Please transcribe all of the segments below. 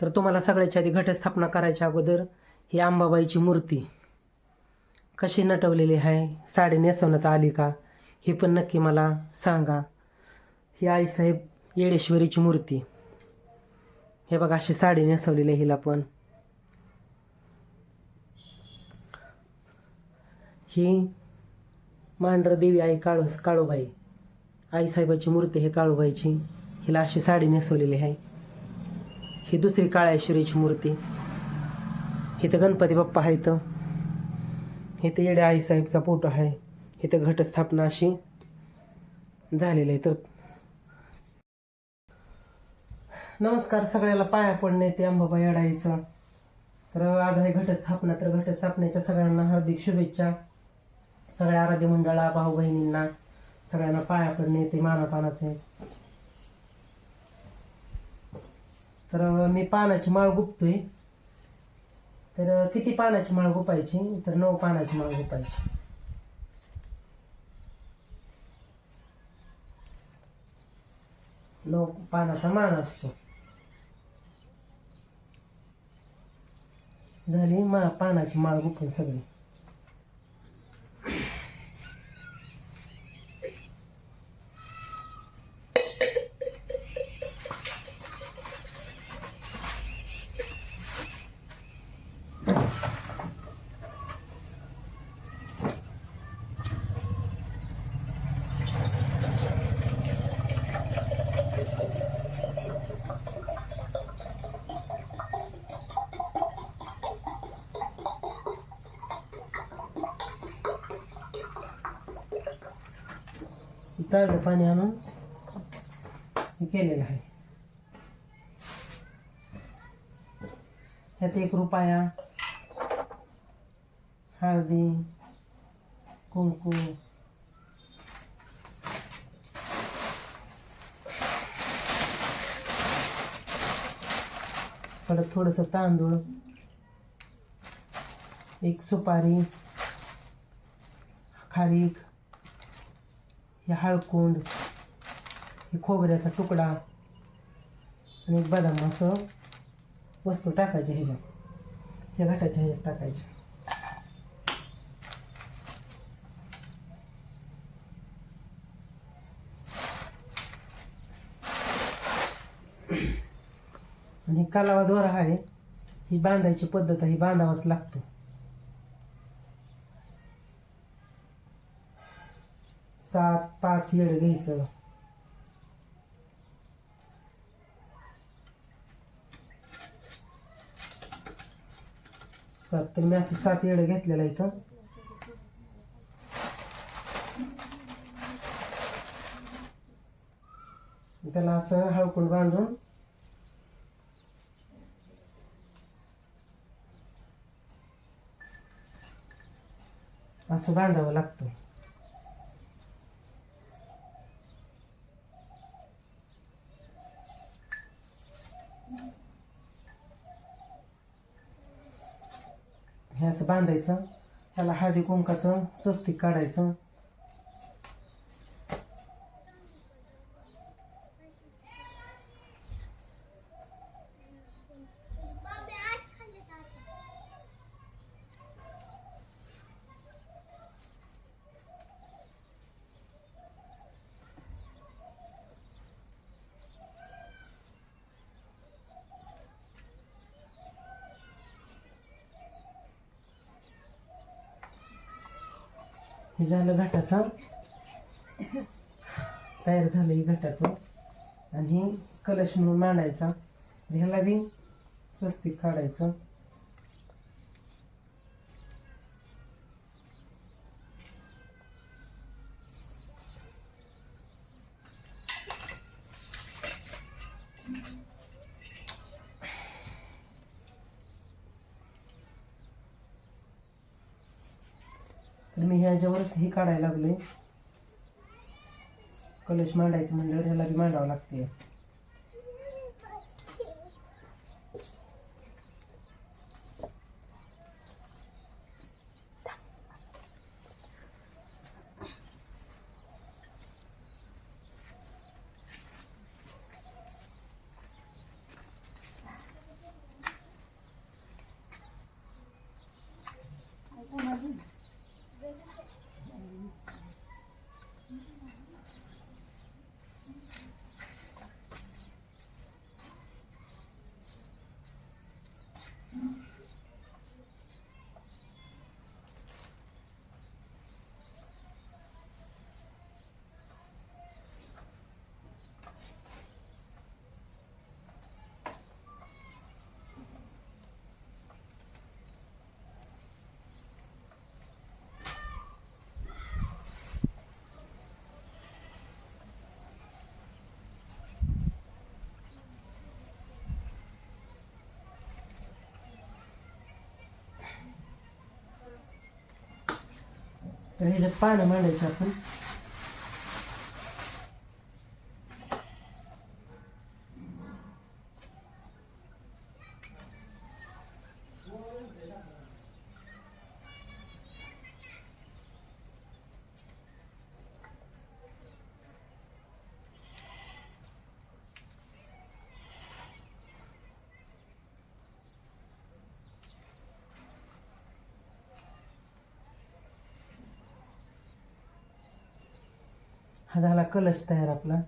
तर तुम्हाला सगळ्याच्या आधी घटस्थापना करायच्या अगोदर ही अंबाबाईची मूर्ती कशी नटवलेली आहे साडी नेसवण्यात आली का हे पण नक्की मला सांगा. ही आईसाहेब येडेश्वरीची मूर्ती. हे बघा अशी साडी नेसवलेली आहे हिला पण. ही मांढरदेवी आई काळू काळूबाई आईसाहेबाची मूर्ती हे काळूबाईची. हिला अशी साडी नेसवलेली आहे. ही दुसरी काळेश्वरीची मूर्ती. इथं गणपती बाप्पा आहेत इथं. येडे आईसाहेबचा फोटो आहे. इथं घटस्थापना अशी झालेली आहे. तर नमस्कार सगळ्याला पाया पडणे ते अंबाबाई अडायचं तर आज आहे घटस्थापना. तर घटस्थापनेच्या सगळ्यांना हार्दिक शुभेच्छा. सगळ्या आराध्य मंडळा भाऊ बहिणींना सगळ्यांना पाया पडणे ते मानापानाचे तर मी पानाची माळ गुपतोय. तर किती पानाची माळ गुपायची? तर नऊ पानाची माळ गुपायची. नऊ पानाचा मान असतो. झाली मा पानाची माळ गुपून सगळी. ताजं पाणी आणून हे केलेलं आहे. ह्यात एक रुपया हळदी कुंकू परत थोडंसं तांदूळ एक सुपारी खारीक हे हळकुंड हे खोबऱ्याचा तुकडा आणि एक बदाम असं वस्तू टाकायची ह्याच्यात ह्या घाटाच्या ह्याच्यात टाकायच्या आणि कालावा दोरा आहे ही बांधायची पद्धत ही बांधावाच लागतो सात पाच येड घ्यायचं. सात तर मी असं सात येड घेतलेलं आहे इथं. त्याला असं हळकून बांधून असं बांधावं लागतं. बांधायचं ह्याला हळदी कुंकाचं स्वस्तिक काढायचं. हे झालं घाटाचं. तयार झालं ही घाटाचं. आणि कलश म्हणून मांडायचा. ह्याला बी स्वस्तिक काढायचं तर मी ह्याच्यावरच हे काढायला लागले कलश मांडायचं म्हणल्यावर ह्याला बी मांडावं लागते ह्याच्यात पानं मांडायचं आपण हा झाला कलश तयार आपला.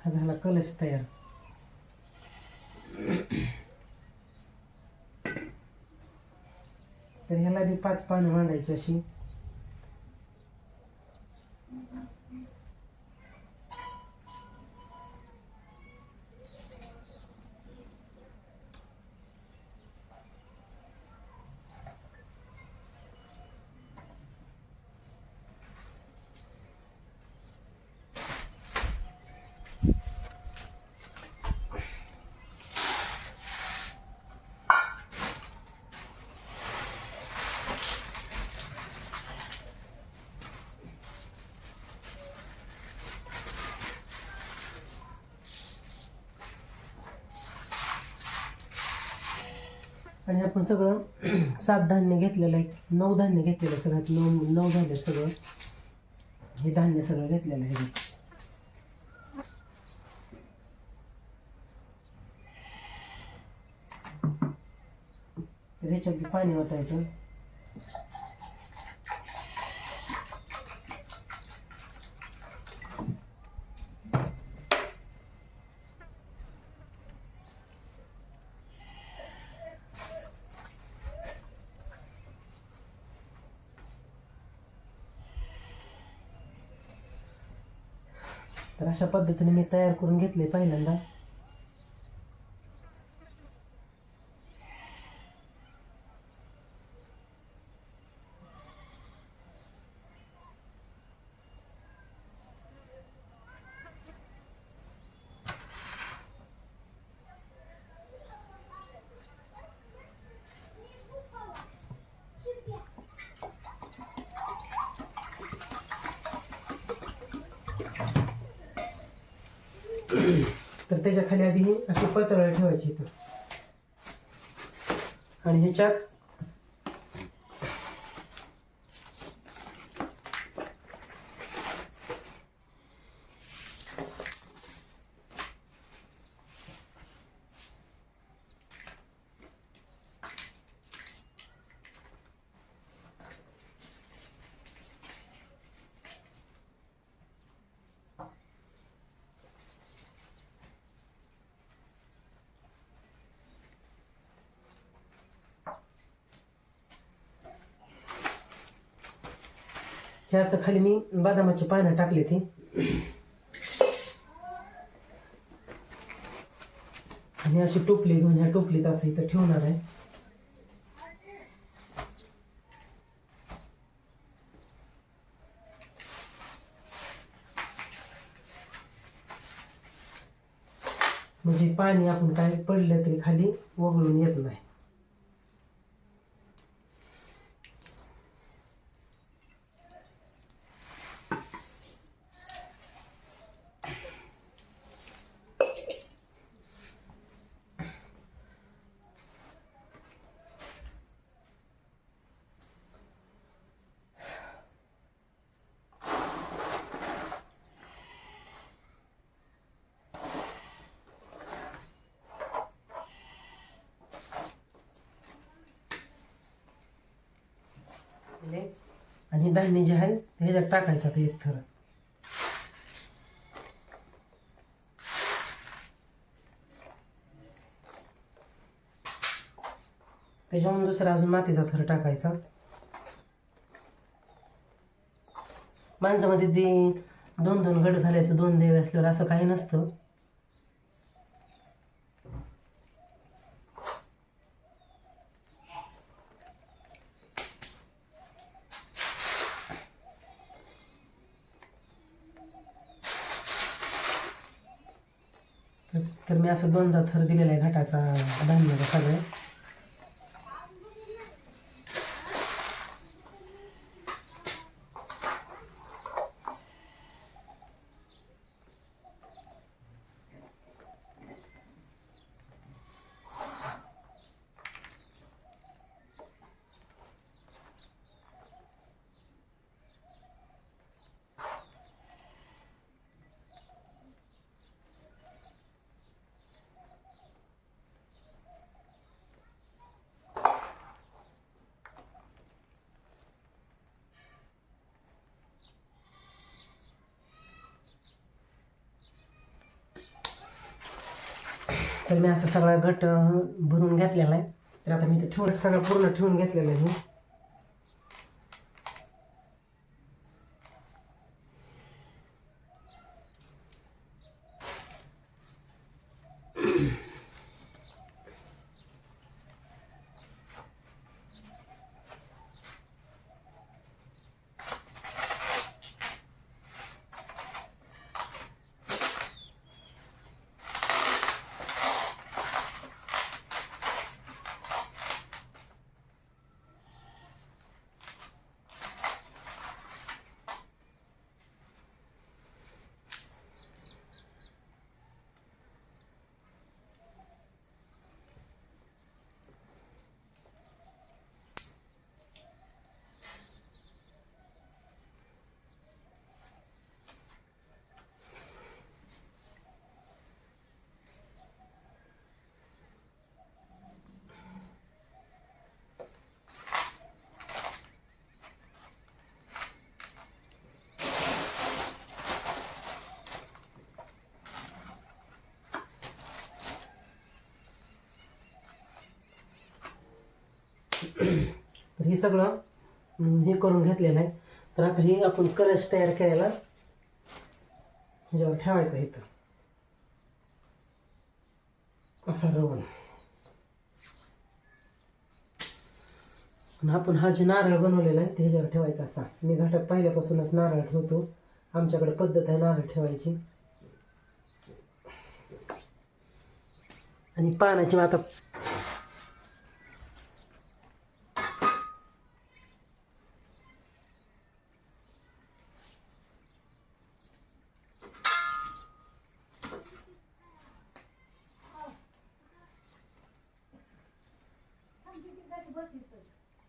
हा झाला कलश तयार. तर ह्याला बी पाच पानं मांडायची अशी. आणि आपण सगळं सात धान्य घेतलेलं आहे. नऊ धान्य घेतलेलं आहे सगळ्यात नऊ नऊ धान्य सगळं. हे धान्य सगळं घेतलेलं आहे. तर ह्याच्यात पाणी ओतायचं. तर अशा पद्धतीने मी तयार करून घेतले पहिल्यांदा. तर त्याच्याखाली आधी अशी पतळ ठेवायची इथं. आणि ह्याच्यात हे असं खाली मी बदामाची पानं टाकली ती. आणि अशी टोपली घेऊन ह्या टोपलीत असं इथं ठेवणार आहे. म्हणजे पाणी आपण काय पडलं तरी खाली वगळून येत नाही आणि हे धान्य जे आहे ह्याच्यात टाकायचं आता एक थर. त्याच्यावरून दुसरा अजून मातीचा थर टाकायचा. माणसामध्ये ते दोन दोन गट घालायचं दोन देव असल्यावर असं काही नसतं. तर मी असं दोनदा थर दिलेला आहे घाटाचा धान्याचा सगळं. तर मी असं सगळा घट भरून घेतलेला आहे. तर आता मी ते ठेवून सगळं पूर्ण ठेवून घेतलेलं आहे तर हे सगळं हे करून घेतलेलं आहे. तर आता हे आपण कलश तयार केलेला ह्याच्यावर ठेवायचं इथं. असा रवण. आणि आपण हा जे नारळ बनवलेला आहे ते ह्याच्यावर ठेवायचा असा. मी घाटात पहिल्यापासूनच नारळ ठेवतो. आमच्याकडे पद्धत आहे नारळ ठेवायची. आणि पानाची आता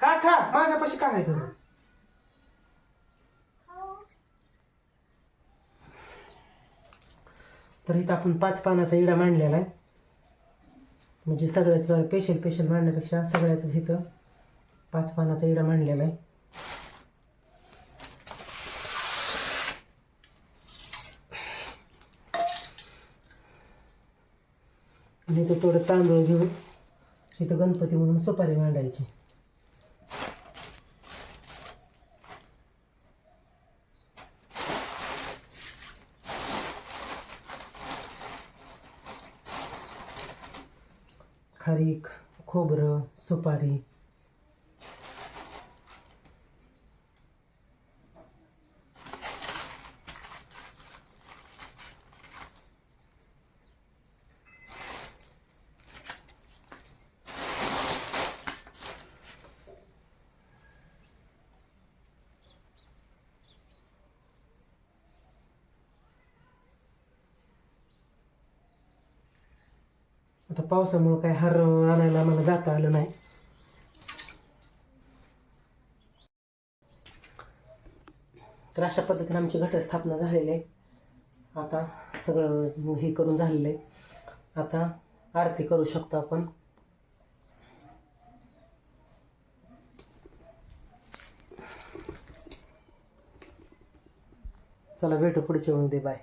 खा खा. माझ्यापाशी काय आहे तुझं तर इथं आपण पाच पानाचा इडा मांडलेला आहे. म्हणजे सगळ्याच पेशल पेशल मांडण्यापेक्षा सगळ्याच इथं पाच पानाचा इडा मांडलेला आहे. आणि इथं थोडं तांदूळ घेऊन इथं गणपती म्हणून सुपारी मांडायची. खारीक खोबरं सुपारी आता पावसामुळं काय हार आणायला आम्हाला जाता आलं नाही. तर अशा पद्धतीने आमची घटस्थापना झालेली आहे. आता सगळं हे करून झालेलं आहे. आता आरती करू शकतो आपण. चला भेटू पुढच्या वेळी. बाय.